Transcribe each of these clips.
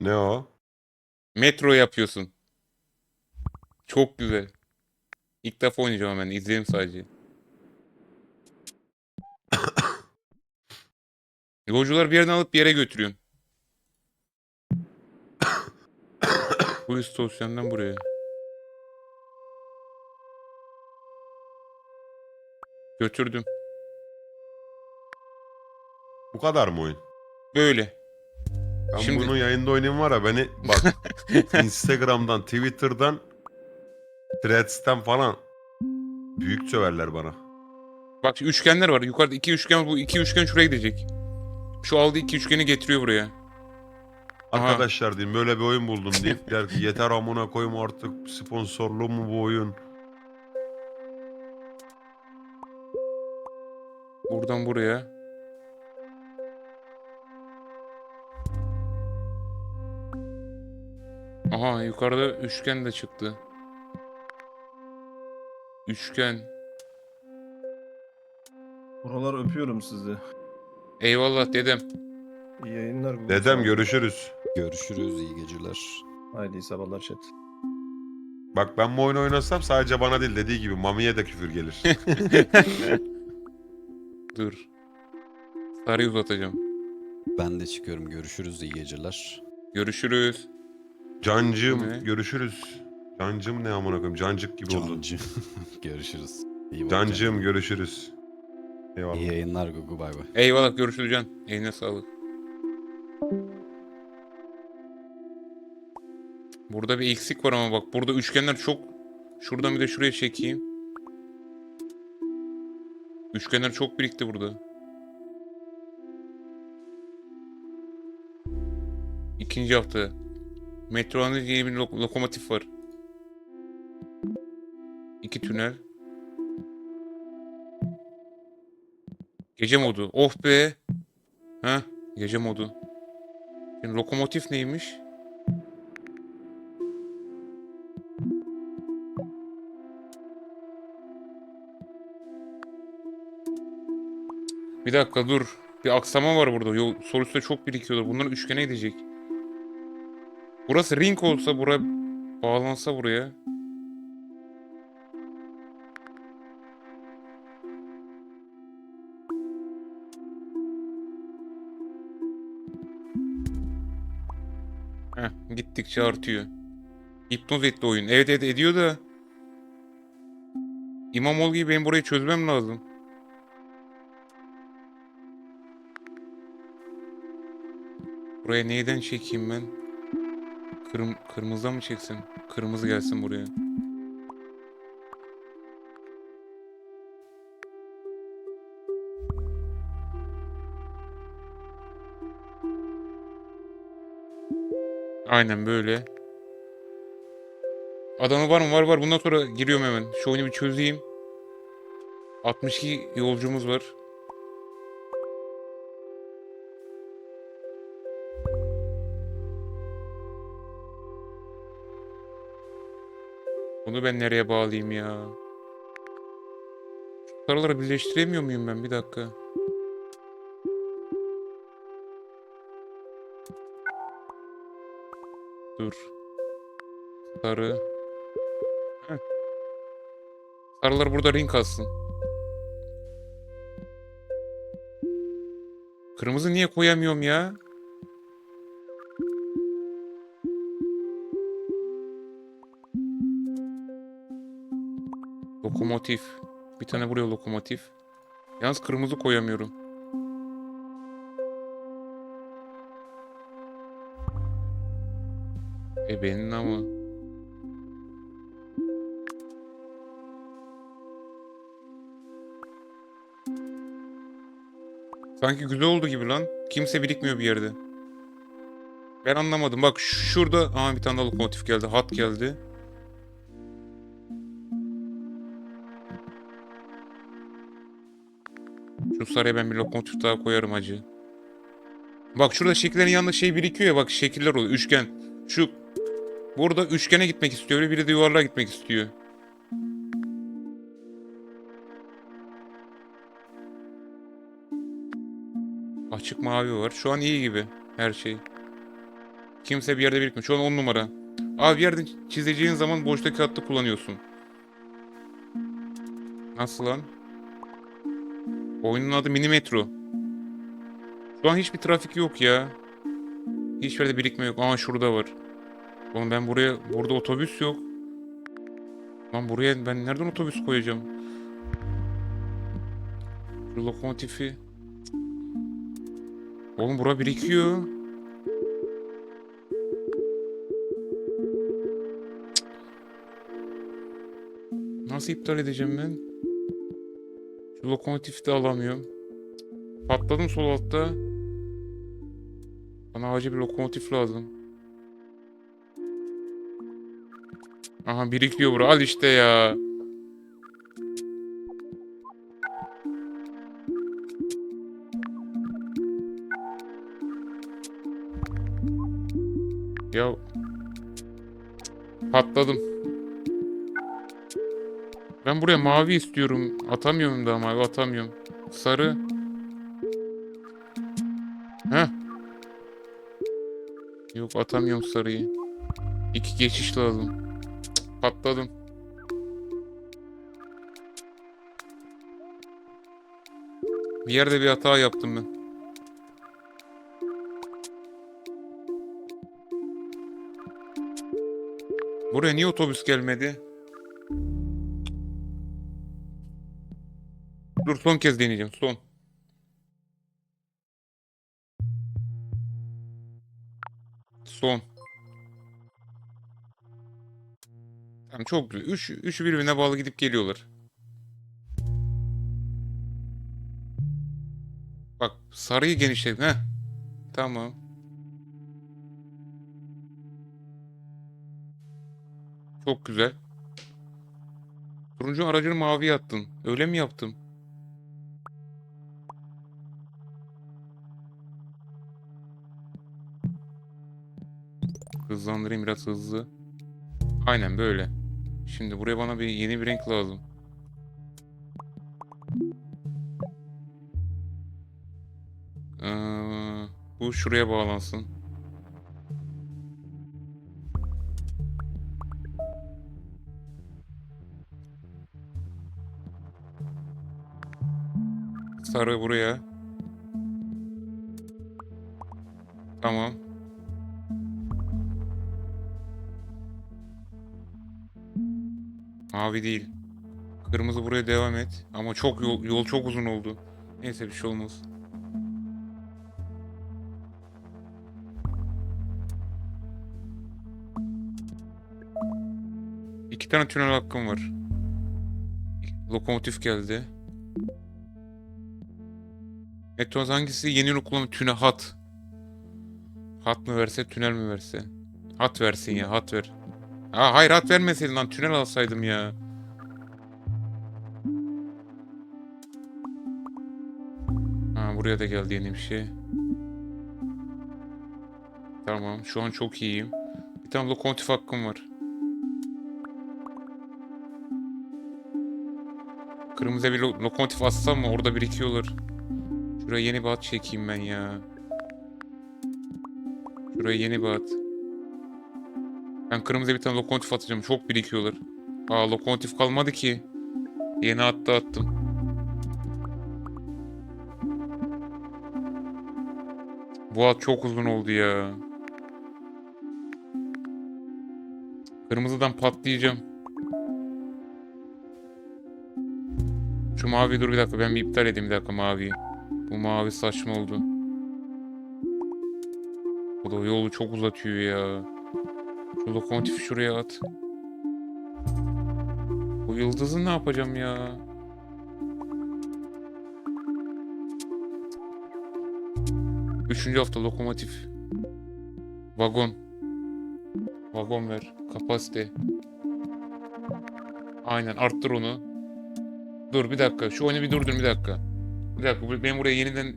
Ne o? Metro yapıyorsun. Çok güzel. İlk defa oynayacağım ben. İzleyelim sadece. Yolcular bir yerden alıp bir yere götürüyorsun. Bu istasyondan buraya. Götürdüm. Bu kadar mı oyun? Böyle. Ben Şimdi- bunu yayında oynayayım var ya beni bak Instagram'dan, Twitter'dan, Threads'ten falan büyük söverler bana. Bak üçgenler var. Yukarıda iki üçgen bu iki üçgen şuraya gidecek. Şu aldığı iki üçgeni getiriyor buraya. Aha. Arkadaşlar diyeyim böyle bir oyun buldum deyip der ki yeter amına koyayım artık sponsorlu mu bu oyun? Buradan buraya. Aha yukarıda üçgen de çıktı. Üçgen. Buralar öpüyorum sizi. Eyvallah dedem. İyi yayınlar. Dedem görüşürüz. Görüşürüz. iyi geceler. Haydi iyi sabahlar chat. Bak ben bu oyunu oynasam sadece bana değil dediği gibi Mami'ye de küfür gelir. Dur. Sarıyı uzatacağım. Ben de çıkıyorum. Görüşürüz. iyi geceler. Görüşürüz. Cancığım Ne? görüşürüz. Cancım ne amına koyayım cancık gibi oldu. Cancı. görüşürüz. İyi bak Cancığım kendine. görüşürüz. Eyvallah. İyi yayınlar Gugu bay bay. Eyvallah görüşürüz can. Eline sağlık. Burada bir eksik var ama bak burada üçgenler çok şuradan bir de şuraya çekeyim. Üçgenler çok birikti burada. İkinci hafta. Metro'nun yeni bir lok- lokomotif var. İki tünel. Gece modu. Of be. Ha, gece modu. Şimdi lokomotif neymiş? Bir dakika dur. Bir aksama var burada. Yol, sol üstte çok birikiyorlar. Bunlar üçgene gidecek. Burası ring olsa bura bağlansa buraya. Heh, gittikçe artıyor. Hipnoz etti oyun. Evet evet ediyor da. İmamoğlu gibi benim burayı çözmem lazım. Buraya neyden çekeyim ben? Kırm kırmızıdan mı çeksin? Kırmızı gelsin buraya. Aynen böyle. Adamı var mı? Var var. Bundan sonra giriyorum hemen. Şu oyunu bir çözeyim. 62 yolcumuz var. Bunu ben nereye bağlayayım ya? Şu Sarıları birleştiremiyor muyum ben? Bir dakika. Dur. Sarı. Sarılar burada ring alsın. Kırmızı niye koyamıyorum ya? Lokomotif. Bir tane buraya lokomotif. Yalnız kırmızı koyamıyorum. E benim ama. Sanki güzel oldu gibi lan. Kimse birikmiyor bir yerde. Ben anlamadım. Bak şurada... Aa bir tane daha lokomotif geldi. Hat geldi. Şu ben bir lokomotif daha koyarım hacı. Bak şurada şekillerin yanında şey birikiyor ya bak şekiller oluyor. Üçgen. Şu burada üçgene gitmek istiyor. Biri de yuvarlığa gitmek istiyor. Açık mavi var. Şu an iyi gibi her şey. Kimse bir yerde birikmiyor. Şu an 10 numara. Abi bir yerden çizeceğin zaman boştaki hattı kullanıyorsun. Nasıl lan? Oyunun adı Mini Metro. Şu an hiçbir trafik yok ya. Hiçbir yerde birikme yok. Ama şurada var. Oğlum ben buraya... Burada otobüs yok. Lan buraya ben nereden otobüs koyacağım? Şu lokomotifi... Oğlum bura birikiyor. Nasıl iptal edeceğim ben? Şu lokomotifi de alamıyorum. Patladım sol altta. Bana acil bir lokomotif lazım. Aha birikiyor bura. Al işte ya. Ya patladım. Ben buraya mavi istiyorum. Atamıyorum da mavi atamıyorum. Sarı. Heh. Yok atamıyorum sarıyı. İki geçiş lazım. Patladım. Bir yerde bir hata yaptım ben. Buraya niye otobüs gelmedi? Dur son kez deneyeceğim. Son. Son. Tamam çok güzel. Üç, üçü birbirine bağlı gidip geliyorlar. Bak sarıyı genişledim. Heh. Tamam. Çok güzel. Turuncu aracını maviye attın. Öyle mi yaptım? Hızlandırayım biraz hızlı. Aynen böyle. Şimdi buraya bana bir yeni bir renk lazım. Ee, bu şuraya bağlansın. Sarı buraya. Tamam. Mavi değil. Kırmızı buraya devam et. Ama çok yol, yol çok uzun oldu. Neyse bir şey olmaz. İki tane tünel hakkım var. Lokomotif geldi. Metroz hangisi yeni kullanım tünel hat. Hat mı verse tünel mi verse? Hat versin ya hat ver. Aa, hayır hat vermeseydin lan tünel alsaydım ya. Ha, buraya da geldi yeni bir şey. Tamam şu an çok iyiyim. Bir tane lokomotif hakkım var. Kırmızıya bir lo- lokomotif assam mı? Orada birikiyorlar. Şuraya yeni bir hat çekeyim ben ya. Şuraya yeni bir hat. Ben kırmızıya bir tane lokomotif atacağım. Çok birikiyorlar. Aa lokomotif kalmadı ki. Yeni hatta attım. Bu hat çok uzun oldu ya. Kırmızıdan patlayacağım. Şu mavi dur bir dakika ben bir iptal edeyim bir dakika maviyi. Bu mavi saçma oldu. Bu da yolu çok uzatıyor ya. Şu lokomotifi şuraya at. Bu yıldızı ne yapacağım ya? Üçüncü hafta lokomotif. Vagon. Vagon ver. Kapasite. Aynen arttır onu. Dur bir dakika. Şu oyunu bir durdur bir dakika. Bir dakika. Benim buraya yeniden...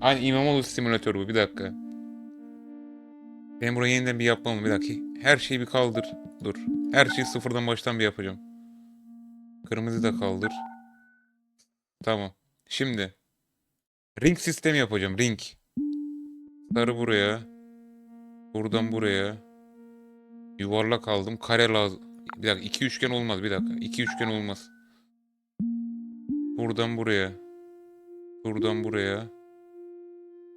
Aynı İmamoğlu simülatör bu. Bir dakika. Benim buraya yeniden bir yapmam. Bir dakika. Her şeyi bir kaldır. Dur. Her şeyi sıfırdan baştan bir yapacağım. Kırmızı da kaldır. Tamam. Şimdi. Ring sistemi yapacağım. Ring. Sarı buraya. Buradan buraya. Yuvarlak aldım. Kare lazım. Bir dakika. iki üçgen olmaz. Bir dakika. İki üçgen olmaz. Buradan buraya. Buradan buraya.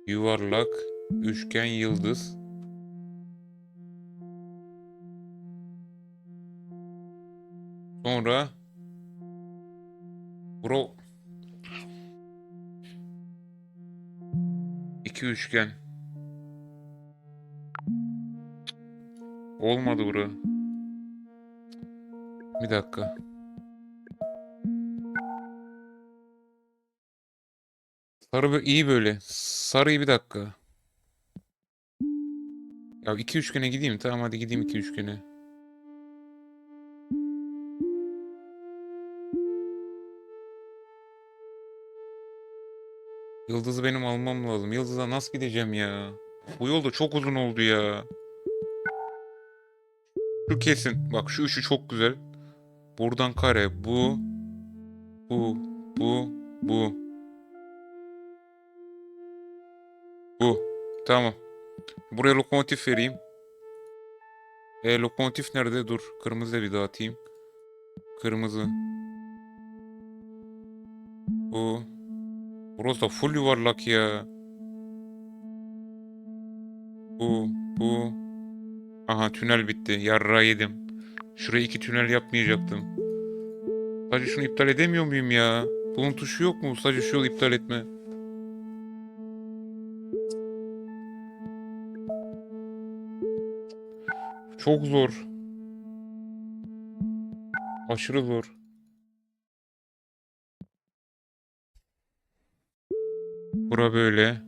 Yuvarlak. Üçgen yıldız. Sonra Bro İki üçgen. Olmadı bura. Bir dakika. Sarı iyi böyle. Sarıyı bir dakika. Ya iki üçgene gideyim. Tamam hadi gideyim iki üçgene. Yıldız'ı benim almam lazım. Yıldız'a nasıl gideceğim ya? Bu yol da çok uzun oldu ya. Şu kesin. Bak şu üçü çok güzel. Buradan kare. Bu. Bu. Bu. Bu. Bu. Tamam. Buraya lokomotif vereyim. E lokomotif nerede? Dur. Kırmızı bir dağıtayım. Kırmızı. Bu. Burası da full yuvarlak ya. Bu, bu. Aha tünel bitti. Yarra yedim. Şuraya iki tünel yapmayacaktım. Sadece şunu iptal edemiyor muyum ya? Bunun tuşu yok mu? Sadece şu yolu iptal etme. Çok zor. Aşırı zor. Bura böyle.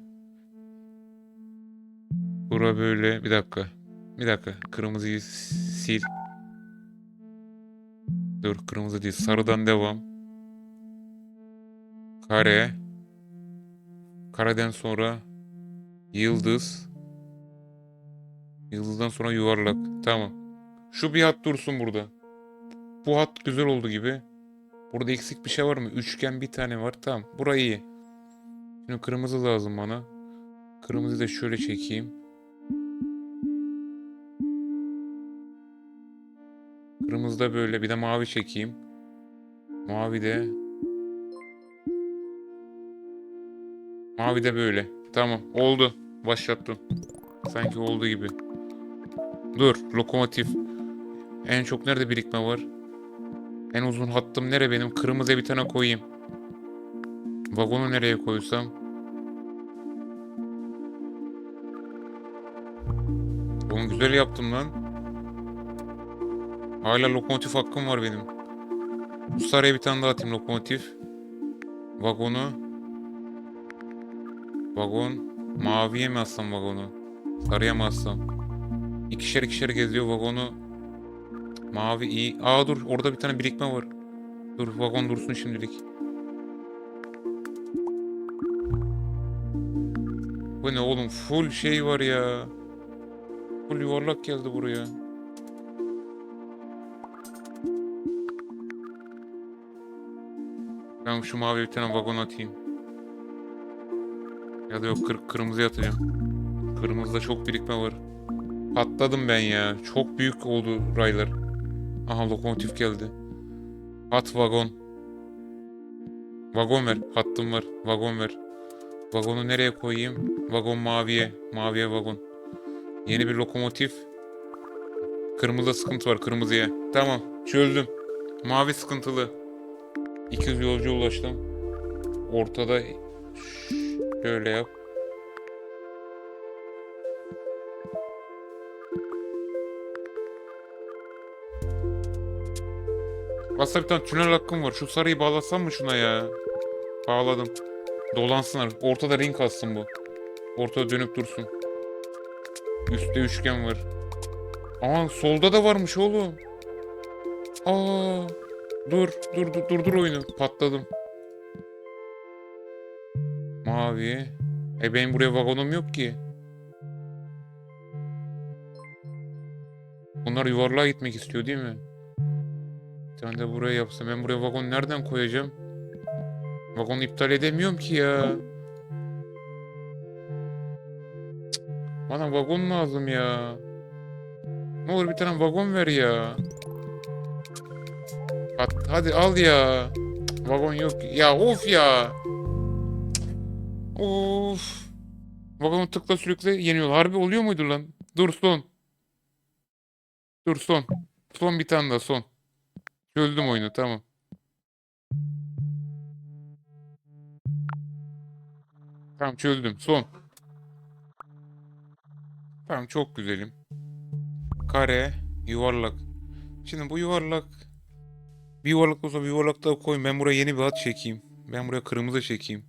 Bura böyle. Bir dakika. Bir dakika. Kırmızıyı sil. Dur kırmızı değil. Sarıdan devam. Kare. Kareden sonra yıldız. Yıldızdan sonra yuvarlak. Tamam. Şu bir hat dursun burada. Bu hat güzel oldu gibi. Burada eksik bir şey var mı? Üçgen bir tane var. Tamam. Burayı iyi. Şimdi kırmızı lazım bana. Kırmızıyı da şöyle çekeyim. Kırmızı da böyle. Bir de mavi çekeyim. Mavi de. Mavi de böyle. Tamam. Oldu. Başlattım. Sanki olduğu gibi. Dur. Lokomotif. En çok nerede birikme var? En uzun hattım nere benim? Kırmızıya bir tane koyayım. Vagonu nereye koysam? Oğlum güzel yaptım lan. Hala lokomotif hakkım var benim. Bu bir tane daha atayım lokomotif. Vagonu. Vagon. Maviye mi assam vagonu? Sarıya mı assam? İkişer ikişer geziyor vagonu. Mavi iyi. Aa dur orada bir tane birikme var. Dur vagon dursun şimdilik. Bu ne oğlum? Full şey var ya. Full yuvarlak geldi buraya. Ben şu mavi bir tane vagon atayım. Ya da yok kır kırmızı atacağım. Kırmızıda çok birikme var. Patladım ben ya. Çok büyük oldu raylar. Aha lokomotif geldi. At vagon. Vagon ver. Hattım var. Vagon ver. Vagonu nereye koyayım? Vagon maviye. Maviye vagon. Yeni bir lokomotif. Kırmızıda sıkıntı var kırmızıya. Tamam çözdüm. Mavi sıkıntılı. 200 yolcu ulaştım. Ortada şöyle yap. Aslında bir tane tünel hakkım var. Şu sarıyı bağlasam mı şuna ya? Bağladım. Dolansınlar. Ortada ring atsın bu. Ortada dönüp dursun. Üstte üçgen var. Aa solda da varmış oğlum. Aa dur dur dur dur, dur oyunu. Patladım. Mavi. E benim buraya vagonum yok ki. Bunlar yuvarlığa gitmek istiyor değil mi? Bir tane de buraya yapsam. Ben buraya vagon nereden koyacağım? Vagonu iptal edemiyorum ki ya. Bana vagon lazım ya. Ne olur bir tane vagon ver ya. At, hadi al ya. Vagon yok. Ya of ya. Of. Vagonu tıkla sürükle yeniyor. Harbi oluyor muydu lan? Dur son. Dur son. Son bir tane daha son. Çözdüm oyunu tamam. Tamam çözdüm. Son. Tamam çok güzelim. Kare, yuvarlak. Şimdi bu yuvarlak bir yuvarlak olsa bir yuvarlak daha koyayım. Ben buraya yeni bir hat çekeyim. Ben buraya kırmızı çekeyim.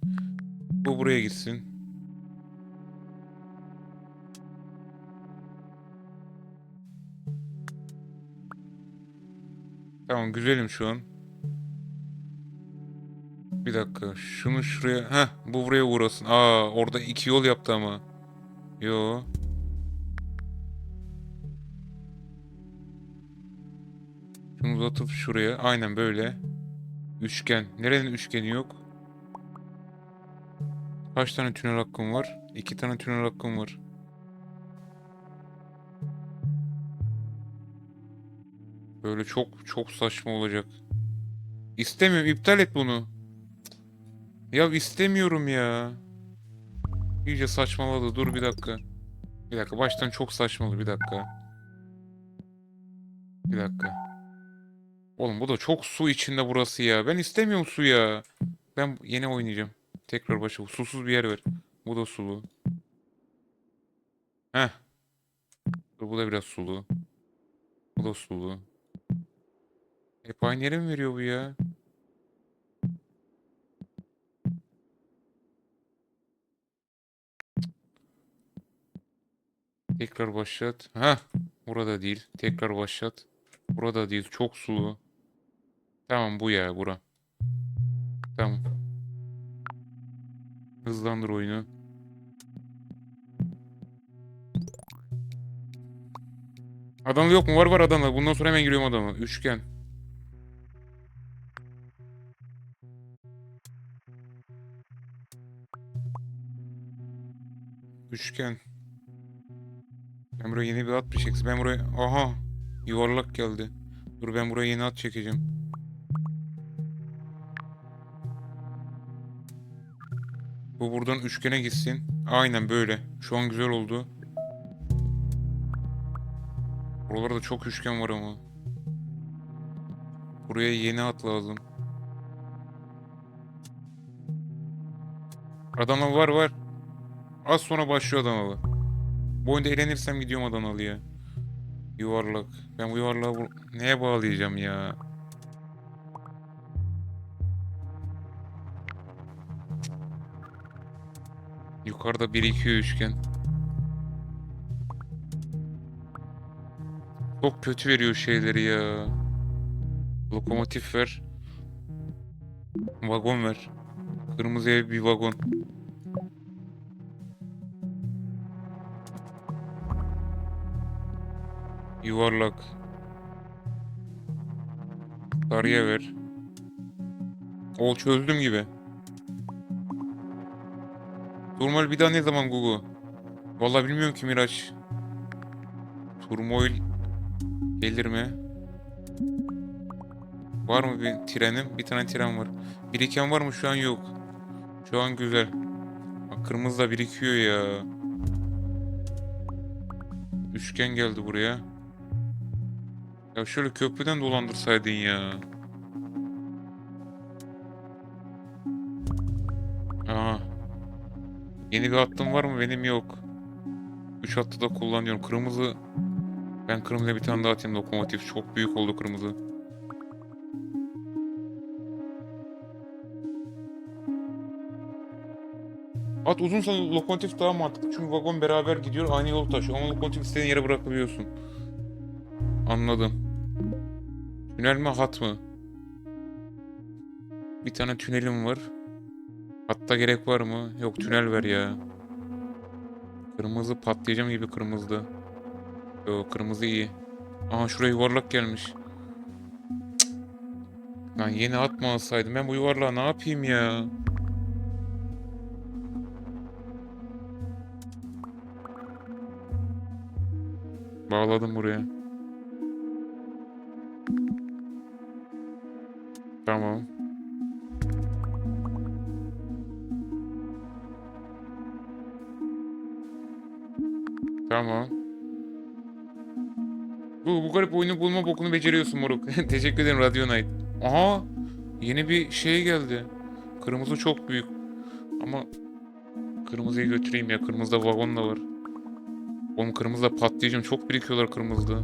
Bu buraya gitsin. Tamam güzelim şu an. Bir dakika. Şunu şuraya. Heh bu buraya uğrasın. Aa orada iki yol yaptı ama. Yo. Şunu uzatıp şuraya. Aynen böyle. Üçgen. Nerenin üçgeni yok? Kaç tane tünel hakkım var? İki tane tünel hakkım var. Böyle çok çok saçma olacak. İstemiyorum. iptal et bunu. Ya istemiyorum ya. İyice saçmaladı. Dur bir dakika. Bir dakika. Baştan çok saçmalı. Bir dakika. Bir dakika. Oğlum bu da çok su içinde burası ya. Ben istemiyorum su ya. Ben yeni oynayacağım. Tekrar başa. Susuz bir yer ver. Bu da sulu. Heh. Dur bu da biraz sulu. Bu da sulu. Hep aynı yere mi veriyor bu ya? Tekrar başlat. Ha, burada değil. Tekrar başlat. Burada değil. Çok sulu. Tamam bu ya bura. Tamam. Hızlandır oyunu. Adanalı yok mu? Var var Adanalı. Bundan sonra hemen giriyorum Adanalı. Üçgen. Üçgen. Ben buraya yeni bir at bir çeksin. Ben buraya... Aha! Yuvarlak geldi. Dur ben buraya yeni at çekeceğim. Bu buradan üçgene gitsin. Aynen böyle. Şu an güzel oldu. Buralarda çok üçgen var ama. Buraya yeni at lazım. Adanalı var var. Az sonra başlıyor Adanalı. Bu oyunda eğlenirsem gidiyorum Adanalı'ya. Yuvarlak. Ben bu yuvarlağı bu- neye bağlayacağım ya? Yukarıda birikiyor üçgen. Çok kötü veriyor şeyleri ya. Lokomotif ver. Vagon ver. Kırmızı bir vagon. Yuvarlak. Sarıya ver. O çözdüm gibi. Turmal bir daha ne zaman Gugu? Vallahi bilmiyorum ki Miraç. Turmoil gelir mi? Var mı bir trenim? Bir tane tren var. Biriken var mı? Şu an yok. Şu an güzel. Bak, Kırmızı da birikiyor ya. Üçgen geldi buraya. Ya şöyle köprüden dolandırsaydın ya. Aa. Yeni bir hattım var mı? Benim yok. Üç hattı da kullanıyorum. Kırmızı... Ben kırmızıya bir tane daha atayım lokomotif. Çok büyük oldu kırmızı. At uzunsa lokomotif daha mantıklı. Çünkü vagon beraber gidiyor. Aynı yolu taşıyor. Ama lokomotif istediğin yere bırakabiliyorsun. Anladım. Tünel mi hat mı? Bir tane tünelim var. Hatta gerek var mı? Yok tünel ver ya. Kırmızı patlayacağım gibi kırmızı. Yok kırmızı iyi. Aha şuraya yuvarlak gelmiş. Cık. Lan yeni at mı alsaydım? Ben bu yuvarlağı ne yapayım ya? Bağladım buraya. Tamam. Tamam. Bu, bu garip oyunu bulma bokunu beceriyorsun moruk. Teşekkür ederim Radio Night. Aha! Yeni bir şey geldi. Kırmızı çok büyük. Ama kırmızıyı götüreyim ya. Kırmızıda vagon da var. Oğlum kırmızıda patlayacağım. Çok birikiyorlar kırmızıda.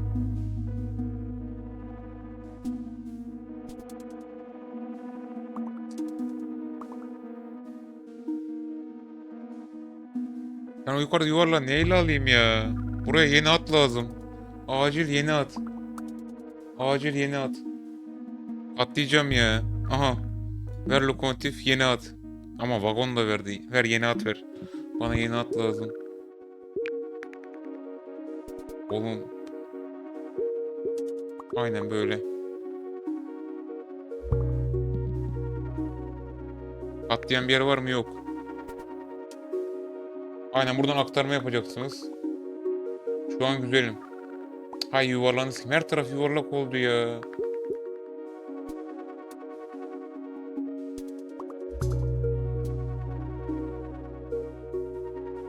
Ben yukarıda yuvarla neyle alayım ya? Buraya yeni at lazım. Acil yeni at. Acil yeni at. Atlayacağım ya. Aha. Ver lokomotif yeni at. Ama vagon da verdi. Ver yeni at ver. Bana yeni at lazım. Oğlum. Aynen böyle. Atlayan bir yer var mı? Yok. Aynen buradan aktarma yapacaksınız. Şu an güzelim. Hay yuvarlanı sikeyim. Her taraf yuvarlak oldu ya.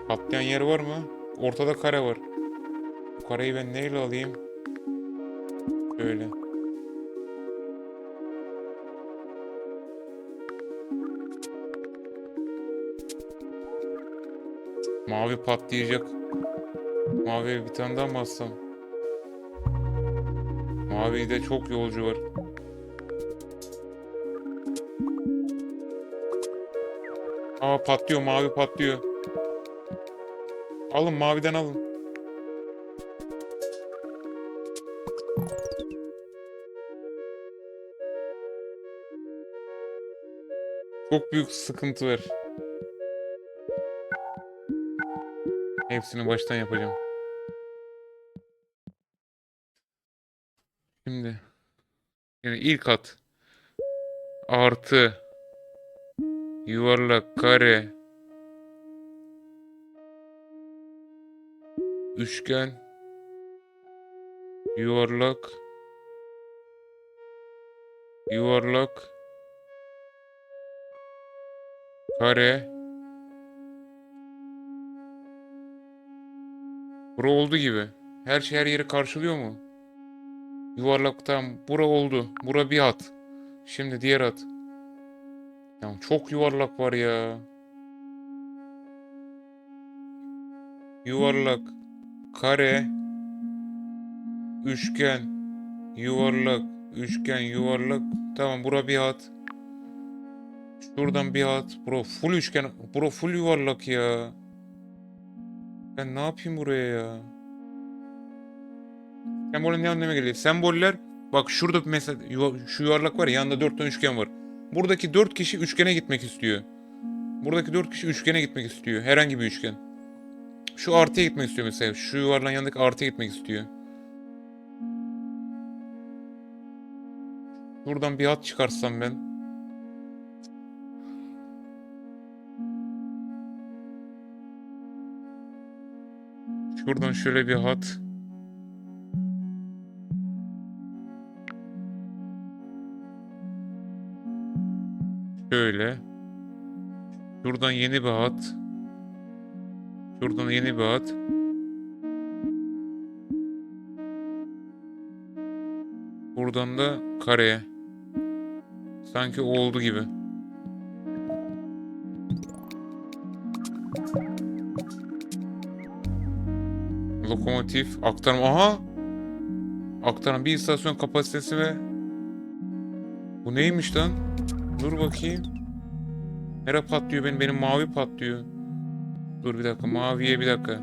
Atlayan yer var mı? Ortada kare var. Bu kareyi ben neyle alayım? Böyle. Mavi patlayacak. Maviye bir tane daha mı bassam? Mavi'de çok yolcu var. Aa patlıyor mavi patlıyor. Alın maviden alın. Çok büyük sıkıntı var. Hepsini baştan yapacağım. Şimdi yani ilk at. Artı. Yuvarlak kare. Üçgen. Yuvarlak. Yuvarlak. Kare Bura oldu gibi. Her şey her yeri karşılıyor mu? Yuvarlaktan bura oldu. Bura bir at. Şimdi diğer at. Ya çok yuvarlak var ya. Yuvarlak, kare, üçgen, yuvarlak, üçgen, yuvarlak. Tamam bura bir at. Şuradan bir at. Bura full üçgen. Bura full yuvarlak ya. Ben ne yapayım buraya ya? Sembolün ne anlama geliyor? Semboller bak şurada mesela şu yuvarlak var ya yanında dört tane üçgen var. Buradaki dört kişi üçgene gitmek istiyor. Buradaki dört kişi üçgene gitmek istiyor. Herhangi bir üçgen. Şu artıya gitmek istiyor mesela. Şu yuvarlağın yanındaki artıya gitmek istiyor. Buradan bir hat çıkarsam ben. Şuradan şöyle bir hat. Şöyle. Şuradan yeni bir hat. Şuradan yeni bir hat. Buradan da kareye. Sanki oldu gibi. Lokomotif, aktarma. Aha! Aktarma bir istasyon kapasitesi ve bu neymiş lan? Dur bakayım. Nere patlıyor benim? Benim mavi patlıyor. Dur bir dakika. Maviye bir dakika.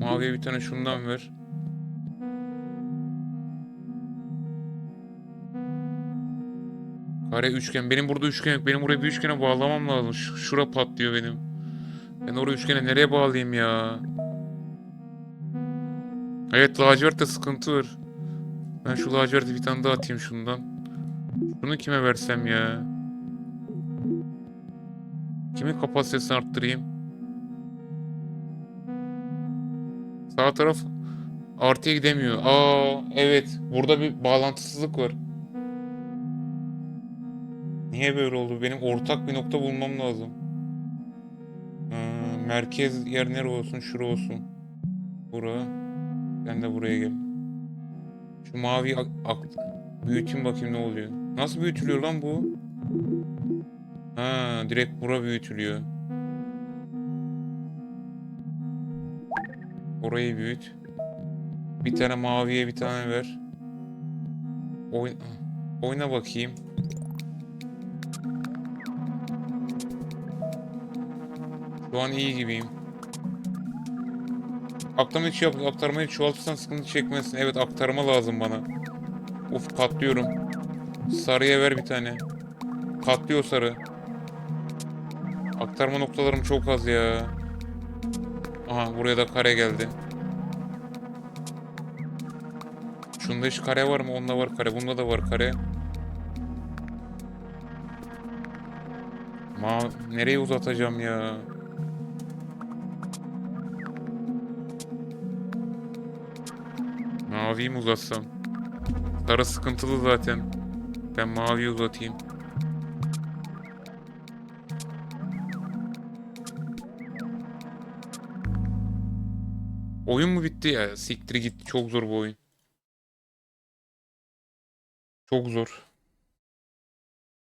Maviye bir tane şundan ver. Kare üçgen. Benim burada üçgen yok. Benim buraya bir üçgene bağlamam lazım. Şura patlıyor benim. Ben oraya üçgene nereye bağlayayım ya? Evet lacivertte sıkıntı var. Ben şu laciverte bir tane daha atayım şundan. Bunu kime versem ya? Kimin kapasitesini arttırayım? Sağ taraf Artıya gidemiyor. Aa evet. Burada bir bağlantısızlık var. Niye böyle oldu? Benim ortak bir nokta bulmam lazım. Ee, merkez yer nere olsun? Şura olsun. Bura. Sen de buraya gel. Şu mavi ak- ak- büyüteyim bakayım ne oluyor. Nasıl büyütülüyor lan bu? Ha, direkt bura büyütülüyor. Orayı büyüt. Bir tane maviye bir tane ver. Oyn oyna bakayım. Şu an iyi gibiyim. Aklama hiç yap, aktarmayı çoğaltırsan sıkıntı çekmezsin. Evet aktarma lazım bana. Of patlıyorum. Sarıya ver bir tane. Patlıyor sarı. Aktarma noktalarım çok az ya. Aha buraya da kare geldi. Şunda hiç kare var mı? Onda var kare. Bunda da var kare. Ma nereye uzatacağım ya? Maviyi mi uzatsam? Sarı sıkıntılı zaten. Ben maviyi uzatayım. Oyun mu bitti ya? Siktir git. Çok zor bu oyun. Çok zor.